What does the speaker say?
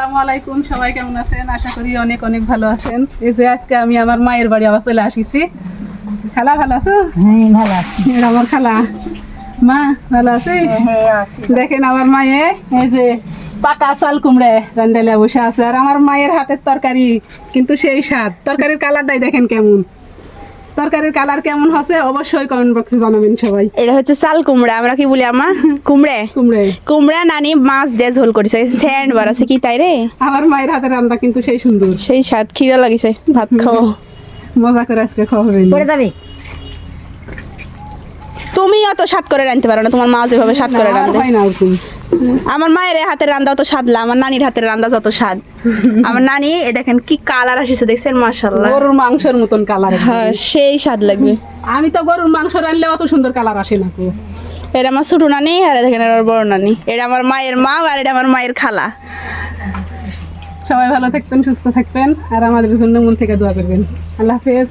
আসসালামু আলাইকুম সবাই কেমন আছেন? আশা করি অনেক অনেক ভালো আছেন। এই যে আজকে আমি আমার মায়ের বাড়ি আবার চলে আসিছি। খালা ভালো আছো? হ্যাঁ ভালো আছি। আমার খালা। মা ভালো আছে হ্যাঁ আছি। দেখেন আমার মায়ে এই যে পাকা চাল কুমড়ে রান্দালে বসে আছে। আর আমার মায়ের হাতের তরকারি কিন্তু সেই স্বাদ। তরকারির কালারটাই দেখেন কেমন। তরকারির কালার কেমন হচ্ছে অবশ্যই কমেন্ট বক্সে জানাবেন সবাই। এটা হচ্ছে চাল কুমড়া আমরা কি বলি আমা কুমড়ে? কুমড়ে। কুমড়া নানি মাছ দিয়ে ঝোল করেছে। স্যান্ড বার আছে কি তাই রে? আমার মায়ের হাতের রান্না কিন্তু সেই সুন্দর। সেই স্বাদ খিদা লাগিছে ভাত খাও মজা করে আজকে খাওয়া হবে। পড়ে যাবে? অত স্বাদ করে রাঁধতে পারো না তোমার মা যেভাবে স্বাদ করে রাঁধে। আমার মায়ের হাতের রান্না অত স্বাদ না আমার নানির হাতের রান্না যত স্বাদ। আমার নানি এ দেখেন কি কালার আসিছে দেখছেন? মাশাল্লাহ গরুর মাংসের মতন কালার হ্যাঁ সেই স্বাদ লাগবে। আমি তো গরুর মাংস রানলে অত সুন্দর কালার আসে না কো এটা আমার ছোট নানি আর দেখেন আমার বড় নানি। এটা আমার মায়ের মা আর এটা আমার মায়ের খালা। সবাই ভালো থাকবেন সুস্থ থাকবেন আর আমাদের জন্য মন থেকে দোয়া করবেন। আল্লাহ হাফেজ।